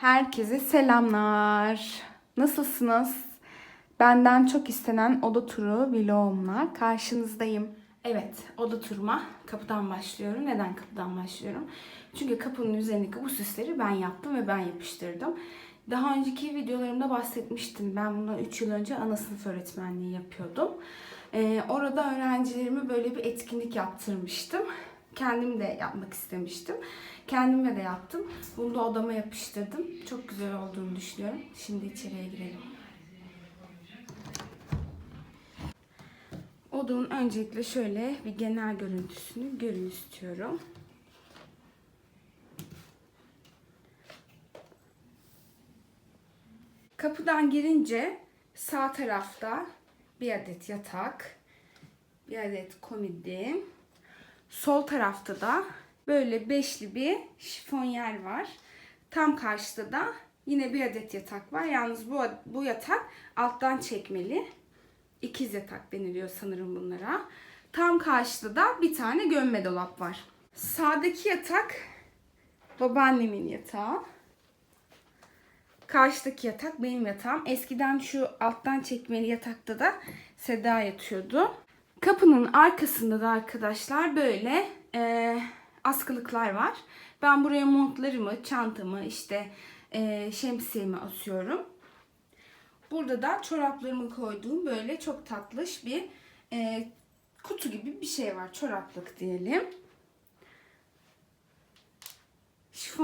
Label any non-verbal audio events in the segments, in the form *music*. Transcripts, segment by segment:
Herkese selamlar. Nasılsınız? Benden çok istenen oda turu vlogumla karşınızdayım. Evet, oda turuma kapıdan başlıyorum. Neden kapıdan başlıyorum? Çünkü kapının üzerindeki bu süsleri ben yaptım ve ben yapıştırdım. Daha önceki videolarımda bahsetmiştim. Ben bunu 3 yıl önce ana sınıf öğretmenliği yapıyordum. Ee, orada öğrencilerime böyle bir etkinlik yaptırmıştım. Kendim de yapmak istemiştim. Kendime de yaptım. Bunu da odama yapıştırdım. Çok güzel olduğunu düşünüyorum. Şimdi içeriye girelim. Odamın öncelikle şöyle bir genel görüntüsünü görün istiyorum. Kapıdan girince sağ tarafta bir adet yatak, bir adet komodi, sol tarafta da böyle beşli bir şifonyer var. Tam karşıda da yine bir adet yatak var. Yalnız bu, bu yatak alttan çekmeli. İkiz yatak deniliyor sanırım bunlara. Tam karşıda da bir tane gömme dolap var. Sağdaki yatak babaannemin yatağı. Karşıdaki yatak benim yatağım. Eskiden şu alttan çekmeli yatakta da Seda yatıyordu. Kapının arkasında da arkadaşlar böyle e, askılıklar var. Ben buraya montlarımı, çantamı, işte e, şemsiyemi asıyorum. Burada da çoraplarımı koyduğum böyle çok tatlış bir e, kutu gibi bir şey var. Çoraplık diyelim.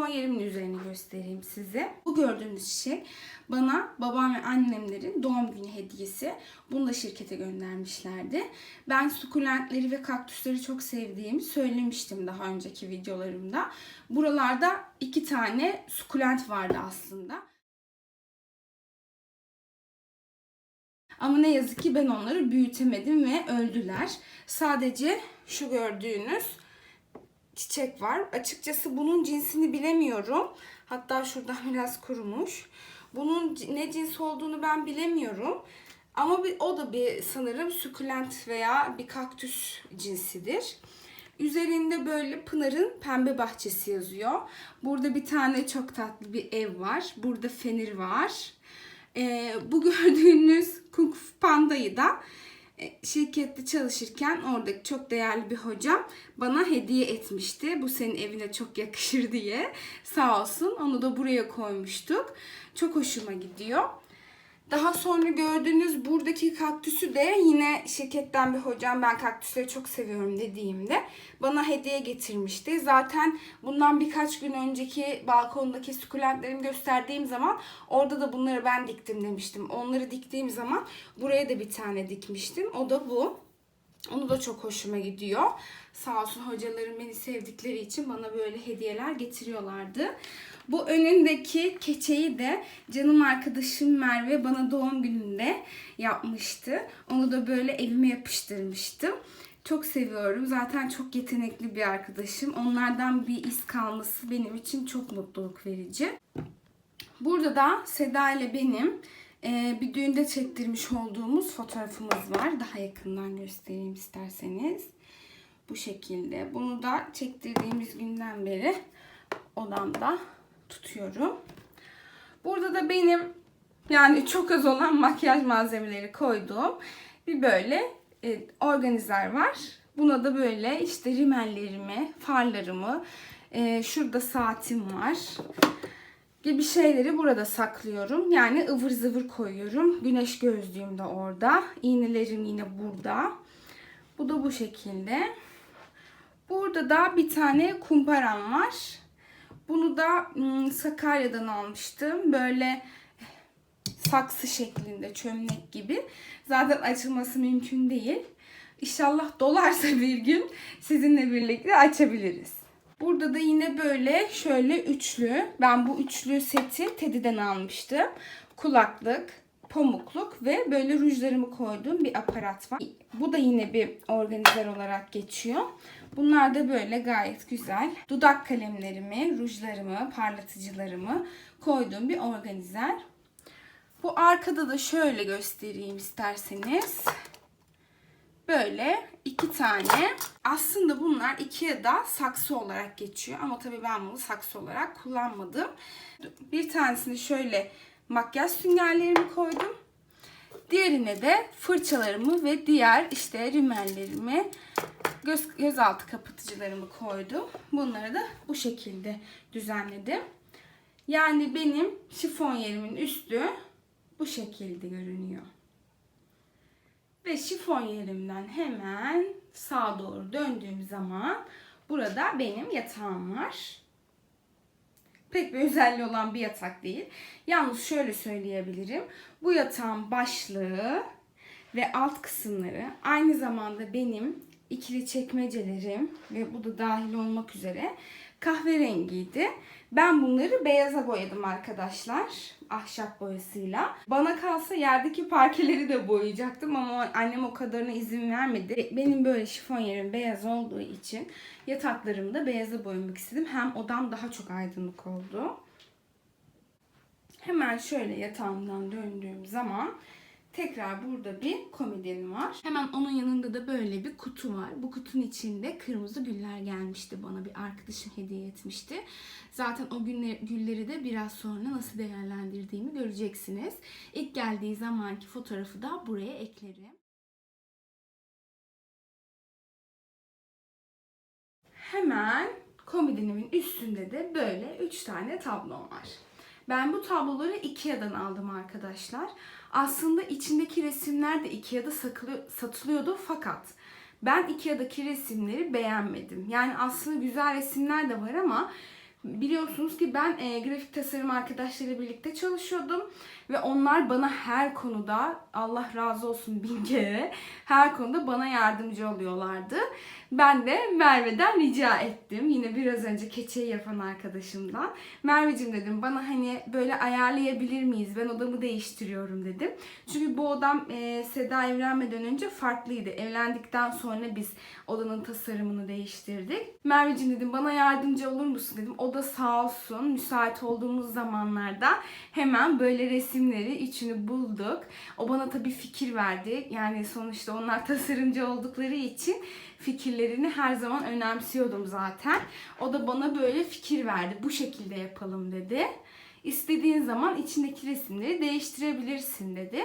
Şifon yerimin üzerini göstereyim size. Bu gördüğünüz şey bana babam ve annemlerin doğum günü hediyesi. Bunu da şirkete göndermişlerdi. Ben sukulentleri ve kaktüsleri çok sevdiğimi söylemiştim daha önceki videolarımda. Buralarda iki tane sukulent vardı aslında. Ama ne yazık ki ben onları büyütemedim ve öldüler. Sadece şu gördüğünüz çiçek var. Açıkçası bunun cinsini bilemiyorum. Hatta şuradan *laughs* biraz kurumuş. Bunun ne cins olduğunu ben bilemiyorum. Ama bir, o da bir sanırım sukulent veya bir kaktüs cinsidir. Üzerinde böyle Pınar'ın pembe bahçesi yazıyor. Burada bir tane çok tatlı bir ev var. Burada fenir var. Ee, bu *laughs* gördüğünüz Kung Panda'yı da şirkette çalışırken oradaki çok değerli bir hocam bana hediye etmişti. Bu senin evine çok yakışır diye. Sağ olsun. Onu da buraya koymuştuk. Çok hoşuma gidiyor. Daha sonra gördüğünüz buradaki kaktüsü de yine şirketten bir hocam ben kaktüsleri çok seviyorum dediğimde bana hediye getirmişti. Zaten bundan birkaç gün önceki balkondaki sukulentlerimi gösterdiğim zaman orada da bunları ben diktim demiştim. Onları diktiğim zaman buraya da bir tane dikmiştim. O da bu. Onu da çok hoşuma gidiyor. Sağ olsun hocalarım beni sevdikleri için bana böyle hediyeler getiriyorlardı. Bu önündeki keçeyi de canım arkadaşım Merve bana doğum gününde yapmıştı. Onu da böyle evime yapıştırmıştım. Çok seviyorum. Zaten çok yetenekli bir arkadaşım. Onlardan bir iz kalması benim için çok mutluluk verici. Burada da Seda ile benim e, bir düğünde çektirmiş olduğumuz fotoğrafımız var. Daha yakından göstereyim isterseniz. Bu şekilde. Bunu da çektirdiğimiz günden beri odamda tutuyorum. Burada da benim yani çok az olan makyaj malzemeleri koyduğum bir böyle e, organizer var. Buna da böyle işte rimellerimi, farlarımı, e, şurada saatim var gibi şeyleri burada saklıyorum. Yani ıvır zıvır koyuyorum. Güneş gözlüğüm de orada. İğnelerim yine burada. Bu da bu şekilde. Burada da bir tane kumparam var. Bunu da Sakarya'dan almıştım. Böyle saksı şeklinde çömlek gibi. Zaten açılması mümkün değil. İnşallah dolarsa *laughs* bir gün sizinle birlikte açabiliriz. Burada da yine böyle şöyle üçlü. Ben bu üçlü seti Teddy'den almıştım. Kulaklık, pamukluk ve böyle rujlarımı koyduğum bir aparat var. Bu da yine bir organizer olarak geçiyor. Bunlar da böyle gayet güzel. Dudak kalemlerimi, rujlarımı, parlatıcılarımı koyduğum bir organizer. Bu arkada da şöyle göstereyim isterseniz. Böyle iki tane. Aslında bunlar Ikea'da saksı olarak geçiyor. Ama tabii ben bunu saksı olarak kullanmadım. Bir tanesini şöyle makyaj süngerlerimi koydum. Diğerine de fırçalarımı ve diğer işte rimellerimi, göz, gözaltı kapatıcılarımı koydum. Bunları da bu şekilde düzenledim. Yani benim şifon yerimin üstü bu şekilde görünüyor. Ve şifon yerimden hemen sağa doğru döndüğüm zaman burada benim yatağım var. Pek bir özelliği olan bir yatak değil. Yalnız şöyle söyleyebilirim. Bu yatağın başlığı ve alt kısımları aynı zamanda benim ikili çekmecelerim ve bu da dahil olmak üzere kahverengiydi. Ben bunları beyaza boyadım arkadaşlar. Ahşap boyasıyla. Bana kalsa yerdeki parkeleri de boyayacaktım ama annem o kadarına izin vermedi. Benim böyle şifon yerim beyaz olduğu için yataklarımı da beyaza boyamak istedim. Hem odam daha çok aydınlık oldu. Hemen şöyle yatağımdan döndüğüm zaman tekrar burada bir komodin var. Hemen onun yanında da böyle bir kutu var. Bu kutunun içinde kırmızı güller gelmişti bana. Bir arkadaşım hediye etmişti. Zaten o günler, gülleri de biraz sonra nasıl değerlendirdiğimi göreceksiniz. İlk geldiği zamanki fotoğrafı da buraya eklerim. Hemen komodinimin üstünde de böyle 3 tane tablom var. Ben bu tabloları Ikea'dan aldım arkadaşlar. Aslında içindeki resimler de Ikea'da satılıyordu fakat ben Ikea'daki resimleri beğenmedim. Yani aslında güzel resimler de var ama biliyorsunuz ki ben e, grafik tasarım arkadaşlarıyla birlikte çalışıyordum ve onlar bana her konuda Allah razı olsun bin kere her konuda bana yardımcı oluyorlardı. Ben de Merve'den rica ettim. Yine biraz önce keçeyi yapan arkadaşımdan. Merveciğim dedim bana hani böyle ayarlayabilir miyiz? Ben odamı değiştiriyorum dedim. Çünkü bu odam e, Seda evlenmeden önce farklıydı. Evlendikten sonra biz odanın tasarımını değiştirdik. Merveciğim dedim bana yardımcı olur musun dedim. O da sağ olsun müsait olduğumuz zamanlarda hemen böyle resimleri içini bulduk. O bana tabii fikir verdi. Yani sonuçta onlar *laughs* tasarımcı oldukları için fikirlerini her zaman önemsiyordum zaten. O da bana böyle fikir verdi. Bu şekilde yapalım dedi. İstediğin zaman içindeki resimleri değiştirebilirsin dedi.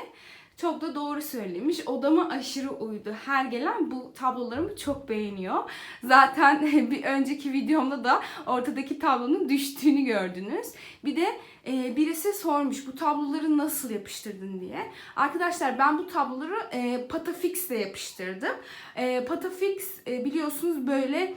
Çok da doğru söylemiş. Odama aşırı uydu. Her gelen bu tablolarımı çok beğeniyor. Zaten *laughs* bir önceki videomda da ortadaki tablonun düştüğünü gördünüz. Bir de e, birisi sormuş bu tabloları nasıl yapıştırdın diye. Arkadaşlar ben bu tabloları e, Patafix ile yapıştırdım. E, Patafix e, biliyorsunuz böyle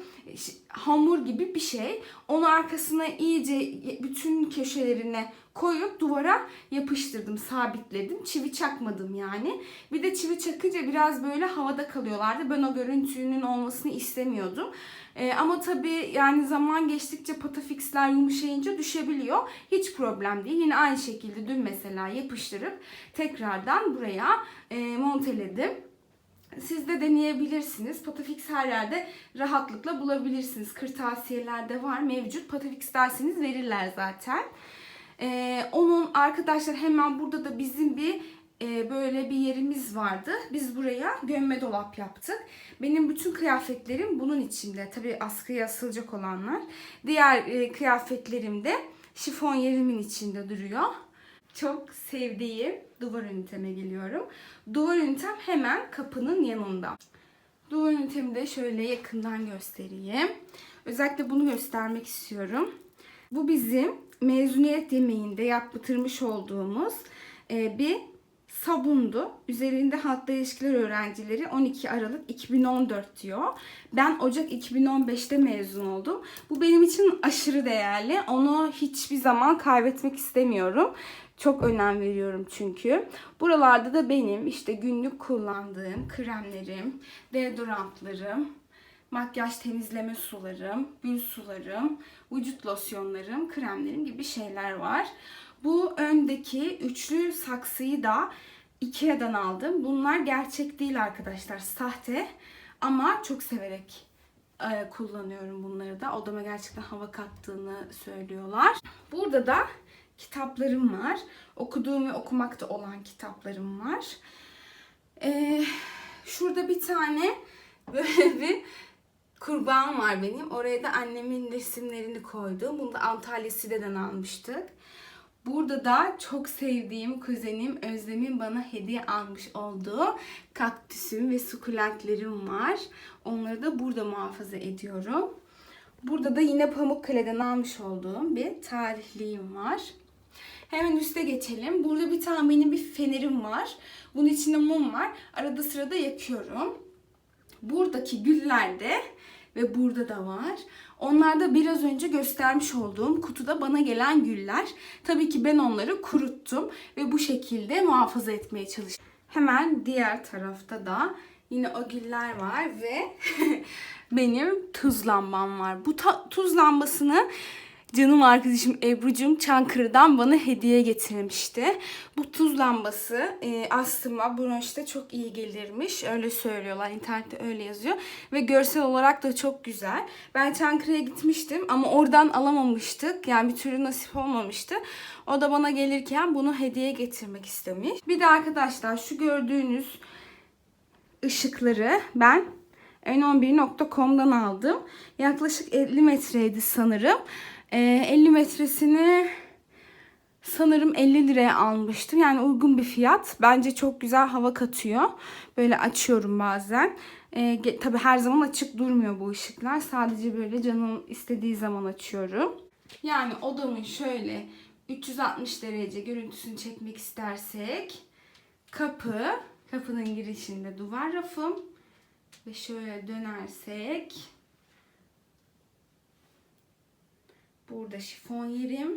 hamur gibi bir şey. Onu arkasına iyice bütün köşelerine koyup duvara yapıştırdım, sabitledim. Çivi çakmadım yani. Bir de çivi çakınca biraz böyle havada kalıyorlardı. Ben o görüntünün olmasını istemiyordum. Ee, ama tabii yani zaman geçtikçe patafixler yumuşayınca düşebiliyor. Hiç problem değil. Yine aynı şekilde dün mesela yapıştırıp tekrardan buraya e, monteledim. Siz de deneyebilirsiniz. Patafix her yerde rahatlıkla bulabilirsiniz. Kırtasiyelerde var mevcut. Patafix derseniz verirler zaten. Ee, onun arkadaşlar hemen burada da bizim bir e, böyle bir yerimiz vardı. Biz buraya gömme dolap yaptık. Benim bütün kıyafetlerim bunun içinde. Tabii askıya asılacak olanlar. Diğer e, kıyafetlerim de şifon yerimin içinde duruyor. Çok sevdiğim duvar üniteme geliyorum. Duvar ünitem hemen kapının yanında. Duvar ünitemi de şöyle yakından göstereyim. Özellikle bunu göstermek istiyorum. Bu bizim mezuniyet yemeğinde yaptırmış olduğumuz e, bir sabundu. Üzerinde halkla ilişkiler öğrencileri 12 Aralık 2014 diyor. Ben Ocak 2015'te mezun oldum. Bu benim için aşırı değerli. Onu hiçbir zaman kaybetmek istemiyorum. Çok önem veriyorum çünkü. Buralarda da benim işte günlük kullandığım kremlerim, deodorantlarım, makyaj temizleme sularım, gül sularım, vücut losyonlarım, kremlerim gibi şeyler var. Bu öndeki üçlü saksıyı da Ikea'dan aldım. Bunlar gerçek değil arkadaşlar, sahte. Ama çok severek e, kullanıyorum bunları da. Odama gerçekten hava kattığını söylüyorlar. Burada da kitaplarım var. Okuduğum ve okumakta olan kitaplarım var. Ee, şurada bir tane böyle bir kurban var benim. Oraya da annemin resimlerini koydum. Bunu da Antalya Side'den almıştık. Burada da çok sevdiğim kuzenim Özlem'in bana hediye almış olduğu kaktüsüm ve sukulentlerim var. Onları da burada muhafaza ediyorum. Burada da yine Pamukkale'den almış olduğum bir tarihliğim var. Hemen üste geçelim. Burada bir tane benim bir fenerim var. Bunun içinde mum var. Arada sırada yakıyorum. Buradaki güllerde ve burada da var. Onlar da biraz önce göstermiş olduğum kutuda bana gelen güller. Tabii ki ben onları kuruttum ve bu şekilde muhafaza etmeye çalıştım. Hemen diğer tarafta da yine o güller var ve *laughs* benim tuz lambam var. Bu tuz lambasını canım arkadaşım Ebru'cum Çankırı'dan bana hediye getirmişti. Bu tuz lambası e, astıma, bronşta çok iyi gelirmiş. Öyle söylüyorlar. internette öyle yazıyor. Ve görsel olarak da çok güzel. Ben Çankırı'ya gitmiştim ama oradan alamamıştık. Yani bir türlü nasip olmamıştı. O da bana gelirken bunu hediye getirmek istemiş. Bir de arkadaşlar şu gördüğünüz ışıkları ben n11.com'dan aldım. Yaklaşık 50 metreydi sanırım. Ee, 50 metresini sanırım 50 liraya almıştım. Yani uygun bir fiyat. Bence çok güzel hava katıyor. Böyle açıyorum bazen. Ge- tabii her zaman açık durmuyor bu ışıklar. Sadece böyle canım istediği zaman açıyorum. Yani odamın şöyle 360 derece görüntüsünü çekmek istersek kapı, kapının girişinde duvar rafım ve şöyle dönersek burada şifon yerim,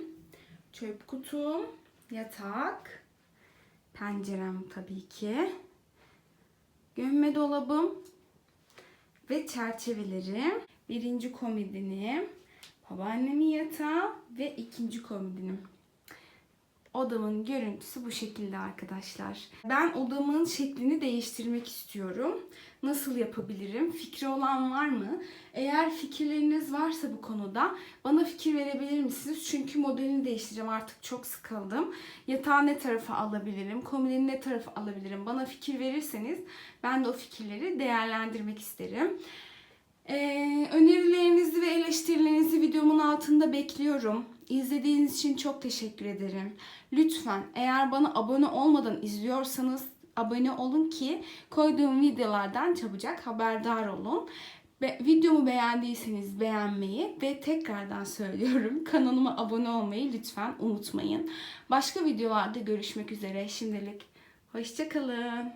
çöp kutum, yatak, pencerem tabii ki, gömme dolabım ve çerçevelerim, birinci komodinim, babaannemin yatağı ve ikinci komodinim. Odamın görüntüsü bu şekilde arkadaşlar. Ben odamın şeklini değiştirmek istiyorum. Nasıl yapabilirim? Fikri olan var mı? Eğer fikirleriniz varsa bu konuda bana fikir verebilir misiniz? Çünkü modelini değiştireceğim. Artık çok sıkıldım. Yatağı ne tarafa alabilirim? Komodini ne tarafa alabilirim? Bana fikir verirseniz ben de o fikirleri değerlendirmek isterim. Altında bekliyorum. İzlediğiniz için çok teşekkür ederim. Lütfen eğer bana abone olmadan izliyorsanız abone olun ki koyduğum videolardan çabucak haberdar olun. Ve videomu beğendiyseniz beğenmeyi ve tekrardan söylüyorum *laughs* kanalıma abone olmayı lütfen unutmayın. Başka videolarda görüşmek üzere şimdilik. Hoşçakalın.